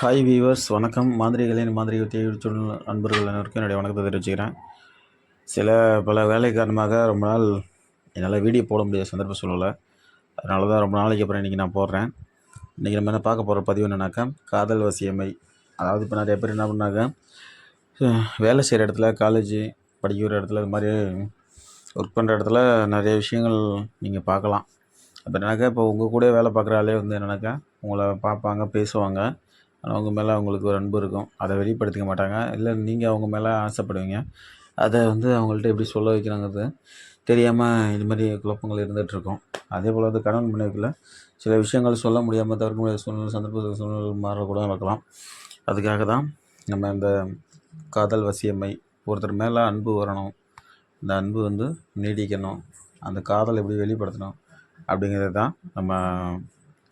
Hi viewers வணக்கம். மாந்திரிகளின் மாந்திரிக தேவைச்சொல் நண்பர்கள் அனைவருக்கும் என்னுடைய வணக்கத்தை தெரிவிச்சுக்கிறேன். சில பல வேலை காரணமாக ரொம்ப நாள் என்னால் வீடியோ போட முடியாத சந்தர்ப்ப சூழ்நிலை அதனால தான் ரொம்ப நாளைக்கு அப்புறம் இன்றைக்கி நான் போடுறேன். இன்றைக்கி நம்ம என்ன பார்க்க போகிற பதிவு என்னென்னாக்கா காதல் வசியமை. அதாவது இப்போ நிறைய பேர் என்ன பண்ணாங்க வேலை செய்கிற இடத்துல காலேஜ் படிக்கிற இடத்துல இது மாதிரி ஒர்க் பண்ணுற இடத்துல நிறைய விஷயங்கள் நீங்கள் பார்க்கலாம். அப்போ என்னன்னாக்கா இப்போ உங்கள் கூட வேலை பார்க்குற ஆளே வந்து என்னென்னாக்கா உங்களை பார்ப்பாங்க பேசுவாங்க. அவங்க மேலே அவங்களுக்கு ஒரு அன்பு இருக்கும். அதை வெளிப்படுத்திக்க மாட்டாங்க. இல்லை நீங்கள் அவங்க மேலே ஆசைப்படுவீங்க. அதை வந்து அவங்கள்ட்ட எப்படி சொல்ல வைக்கிறாங்கிறது தெரியாமல் இது மாதிரி குழப்பங்கள் இருந்துகிட்ருக்கும். அதே போல் வந்து கணவன் மனைவிக்குள்ள சில விஷயங்கள் சொல்ல முடியாமல் தவிர்க்க முடியாத சூழ்நிலை சந்தர்ப்ப சூழ்நிலை மாறக்கூட நடக்கலாம் அதுக்காக தான் நம்ம இந்த காதல் வசியமை ஒருத்தர் மேலே அன்பு வரணும். இந்த அன்பு வந்து நீடிக்கணும். அந்த காதல் எப்படி வெளிப்படுத்தணும் அப்படிங்கிறது தான் நம்ம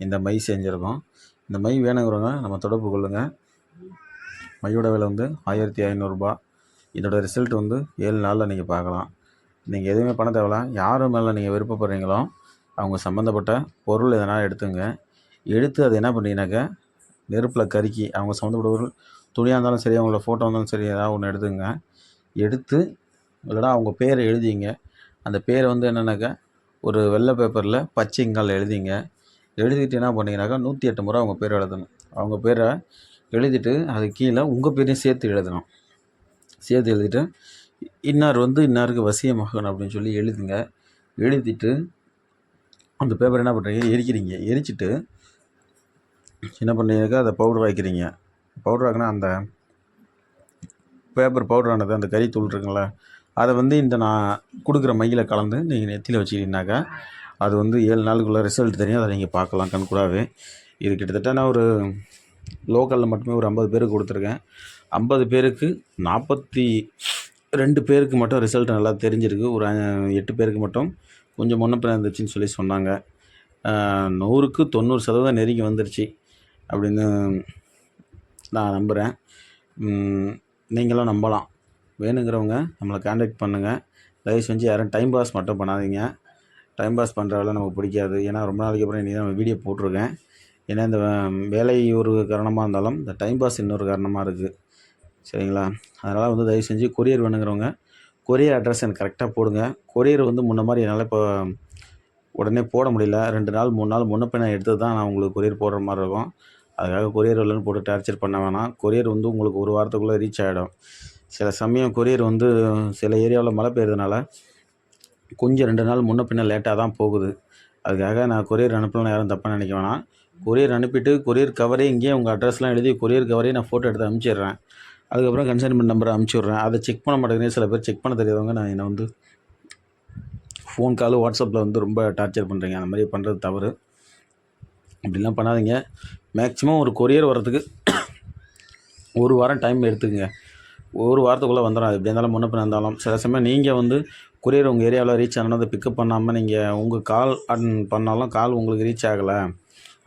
இந்த மை செஞ்சுருக்கோம். இந்த மை வேணுங்கிறவங்க நம்ம தொடர்பு கொள்ளுங்கள் மையோட விலை வந்து ஆயிரத்தி ஐநூறுரூபா இதோட ரிசல்ட் வந்து ஏழு நாளில் நீங்கள் பார்க்கலாம். நீங்கள் எதுவுமே பண்ண தேவையில்ல. யார் மேலே நீங்கள் விருப்பப்படுறீங்களோ அவங்க சம்மந்தப்பட்ட பொருள் எதனா எடுத்துங்க. எடுத்து அதை என்ன பண்ணுறீங்கனாக்கா நெருப்பில் கருக்கி அவங்க சம்மந்தப்பட்ட பொருள் துணியாக இருந்தாலும் சரி அவங்களோட ஃபோட்டோ இருந்தாலும் சரி ஏதாவது ஒன்று எடுத்துங்க. எடுத்து இல்லைனா அவங்க பேரை எழுதிங்க. அந்த பேரை வந்து என்னென்னாக்கா ஒரு வெள்ளை பேப்பரில் பச்சைங்கால் எழுதிங்க. எழுதிட்டு என்ன பண்ணீங்கன்னாக்கா நூற்றி எட்டு முறை அவங்க பேர் எழுதணும். அவங்க பேரை எழுதிட்டு அது கீழே உங்கள் பேரையும் சேர்த்து எழுதணும். சேர்த்து எழுதிட்டு இன்னார் வந்து இன்னாருக்கு வசியமாகணும் அப்படின்னு சொல்லி எழுதுங்க. எழுதிட்டு அந்த பேப்பர் என்ன பண்ணுறீங்க எரிக்கிறீங்க. எரிச்சிட்டு என்ன பண்ணுறீங்கனாக்கா அதை பவுடர் ஆக்கிறீங்க பவுடர் ஆக்கினா அந்த பேப்பர் பவுடர் ஆனது அந்த கறி தூள் இருக்குங்களா அதை வந்து இந்த நான் கொடுக்குற மையில் கலந்து நீங்கள் நெத்தியில் வச்சுக்கிட்டீங்கனாக்கா அது வந்து ஏழு நாளுக்குள்ளே ரிசல்ட் தெரியும். அதை நீங்கள் பார்க்கலாம் கண்கூடாவே. இது கிட்டத்தட்ட நான் ஒரு லோக்கலில் மட்டுமே ஒரு ஐம்பது பேருக்கு கொடுத்துருக்கேன். ஐம்பது பேருக்கு நாற்பத்தி ரெண்டு பேருக்கு மட்டும் ரிசல்ட் நல்லா தெரிஞ்சிருக்கு. ஒரு எட்டு பேருக்கு மட்டும். கொஞ்சம் முன்ன இருந்துச்சுன்னு சொல்லி சொன்னாங்க. நூறுக்கு தொண்ணூறு சதவீதம் நெருங்கி வந்துருச்சு அப்படின்னு நான் நம்புகிறேன் நீங்களும் நம்பலாம். வேணுங்கிறவங்க நம்மளை காண்டாக்ட் பண்ணுங்கள் தயவு செஞ்சு யாரும் டைம் பாஸ் மட்டும் பண்ணாதீங்க. டைம் பாஸ் பண்ணுற நமக்கு பிடிக்காது. ஏன்னா ரொம்ப நாளைக்கு அப்புறம் இன்றைக்கி தான் வீடியோ போட்டிருக்கேன். ஏன்னா இந்த வே- வேலை ஒரு காரணமாக இருந்தாலும் இந்த டைம் பாஸ் இன்னொரு காரணமாக இருக்குது சரிங்களா? அதனால் வந்து தயவு செஞ்சு கொரியர் வேணுங்கிறவங்க கொரியர் அட்ரஸ் எனக்கு கரெக்டாக போடுங்க. கொரியர் வந்து முன்ன மாதிரி என்னால் இப்போ உடனே போட முடியல. ரெண்டு நாள் மூணு நாள் முன்ன பின்ன எடுத்து தான் நான் உங்களுக்கு கொரியர் போடுற மாதிரி இருக்கும். அதுக்காக கொரியர் இல்லைன்னு போட்டு டார்ச்சர் பண்ண வேணாம். கொரியர் வந்து உங்களுக்கு ஒரு வாரத்துக்குள்ளே ரீச் ஆகிடும் சில சமயம் கொரியர் வந்து சில ஏரியாவில் மழை பெய்யறதுனால கொஞ்சம் ரெண்டு நாள் முன்ன பின்ன லேட்டாக தான் போகுது. அதுக்காக நான் கொரியர் அனுப்பலாம் யாரும் தப்பாக நினைக்க வேணாம். கொரியர் அனுப்பிட்டு கொரியர் கவரே இங்கேயே உங்கள் அட்ரஸ்லாம் எழுதி கொரியர் கவரே நான் ஃபோட்டோ எடுத்து அனுப்பிச்சிடுறேன் அதுக்கப்புறம் கன்சைன்மெண்ட் நம்பரை அனுப்பிச்சி விட்றேன் அதை செக் பண்ண மாட்டேங்கிறேன் சில பேர் செக் பண்ண தெரியாதவங்க நான் என்னை வந்து ஃபோன் கால் வாட்ஸ்அப்பில் வந்து ரொம்ப டார்ச்சர் பண்ணுறீங்க அந்த மாதிரி பண்ணுறது தவறு. அப்படிலாம் பண்ணாதீங்க. மேக்ஸிமம் ஒரு கொரியர் வர்றதுக்கு ஒரு வாரம் டைம் எடுத்துக்கங்க. ஒரு வாரத்துக்குள்ளே வந்துடும் அது எப்படி இருந்தாலும் முன்னப்பின் இருந்தாலும். சில சமயம் நீங்கள் வந்து கொரியர் உங்கள் ஏரியாவில் ரீச் ஆனால் அதை பிக்கப் பண்ணாமல் நீங்கள் உங்கள் கால் அட்டன் பண்ணாலும் கால் உங்களுக்கு ரீச் ஆகலை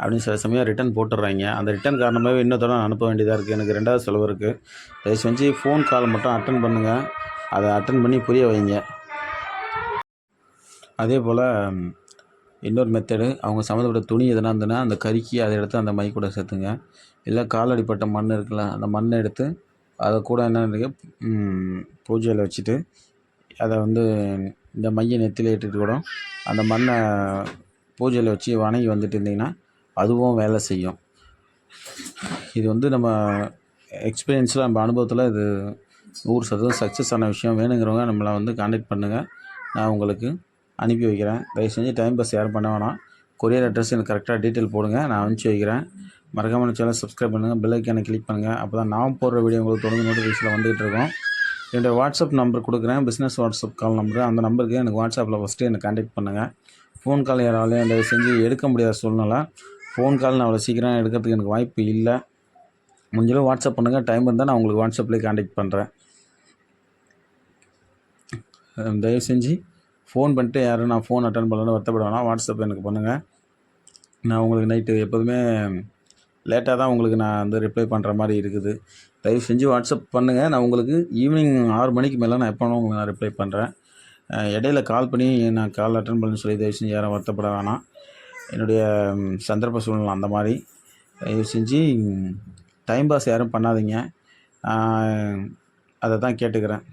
அப்படின்னு சில சமயம் ரிட்டன் போட்டுடுறாங்க. அந்த ரிட்டன் காரணமாகவே இன்னொரு தடவை நான் அனுப்ப வேண்டியதாக இருக்குது எனக்கு ரெண்டாவது செலவு இருக்குது தயவு செஞ்சு ஃபோன் கால் மட்டும் அட்டன் பண்ணுங்கள் அதை அட்டன் பண்ணி புரிய வைங்க. அதே போல் இன்னொரு மெத்தடு அவங்க சம்மந்தப்பட்ட துணி எதனா இருந்ததுன்னா அந்த கருக்கி அதை எடுத்து அந்த மை கூட சேர்த்துங்க. இல்லை கால் அடிப்பட்ட மண் இருக்குல்ல அந்த மண்ணை எடுத்து அதை கூட என்ன பூஜையில் வச்சுட்டு அதை வந்து இந்த மைய நெத்தியில் இட்டுட்டு கூட அந்த மண்ணை பூஜையில் வச்சு வணங்கி வந்துட்டு இருந்தீங்கன்னா அதுவும் வேலை செய்யும். இது வந்து நம்ம எக்ஸ்பீரியன்ஸில் நம்ம அனுபவத்தில் இது நூறு சதவீதம் சக்ஸஸ் ஆன விஷயம். வேணுங்கிறவங்க நம்மளை வந்து காண்டாக்ட் பண்ணுங்கள் நான் உங்களுக்கு அனுப்பி வைக்கிறேன். தயவு செஞ்சு டைம் பாஸ் யாரும் பண்ண வேணாம். கொரியர் அட்ரஸ் எனக்கு கரெக்டாக டீட்டெயில் போடுங்க. நான் அனுப்பிச்சி வைக்கிறேன். மறக்காமல் சேனல் சப்ஸ்கிரைப் பண்ணுங்கள் பெல் ஐக்கானை கிளிக் பண்ணுங்கள் அப்போ தான் நான் போடுற வீடியோ உங்களுக்கு தொடர்ந்து நோட்டிஃபிகேஷனில் வந்துகிட்டு இருக்கோம். என்னோடய வாட்ஸ்அப் நம்பர் கொடுக்குறேன் பிஸ்னஸ் வாட்ஸ்அப் கால் நம்பர் அந்த நம்பருக்கு எனக்கு வாட்ஸ்அப்பில் ஃபஸ்ட்டு எனக்கு காண்டாக்ட் பண்ணுங்கள் ஃபோன் கால் யாராலையும் தயவு செஞ்சு எடுக்க முடியாத சூழ்நிலை. ஃபோன் கால் நான் அவ்வளோ சீக்கிரம் எடுக்கிறதுக்கு எனக்கு வாய்ப்பு இல்லை. முடிஞ்சளவு வாட்ஸ்அப் பண்ணுங்கள் டைம் இருந்தால் நான் உங்களுக்கு வாட்ஸ்அப்லேயே காண்டாக்ட் பண்ணுறேன் தயவு செஞ்சு ஃபோன் பண்ணிட்டு யாரும் நான் ஃபோன் அட்டன் பண்ணலன்னு வருத்தப்பட வேணாம். வாட்ஸ்அப் எனக்கு பண்ணுங்கள் நான் உங்களுக்கு நைட்டு எப்போதுமே லேட்டாக தான் உங்களுக்கு நான் வந்து ரிப்ளை பண்ணுற மாதிரி இருக்குது. தயவு செஞ்சு வாட்ஸ்அப் பண்ணுங்கள் நான் உங்களுக்கு ஈவினிங் ஆறு மணிக்கு மேலே நான் எப்போ உங்களுக்கு நான் ரிப்ளை பண்ணுறேன். இடையில கால் பண்ணி நான் கால் அட்டன் பண்ணுன்னு சொல்லி தயவு செஞ்சு யாரும் வருத்தப்பட வேணாம். என்னுடைய சந்தர்ப்ப சூழ்நிலை அந்த மாதிரி. தயவு செஞ்சு டைம் பாஸ் யாரும் பண்ணாதீங்க. அதை தான் கேட்டுக்கிறேன்.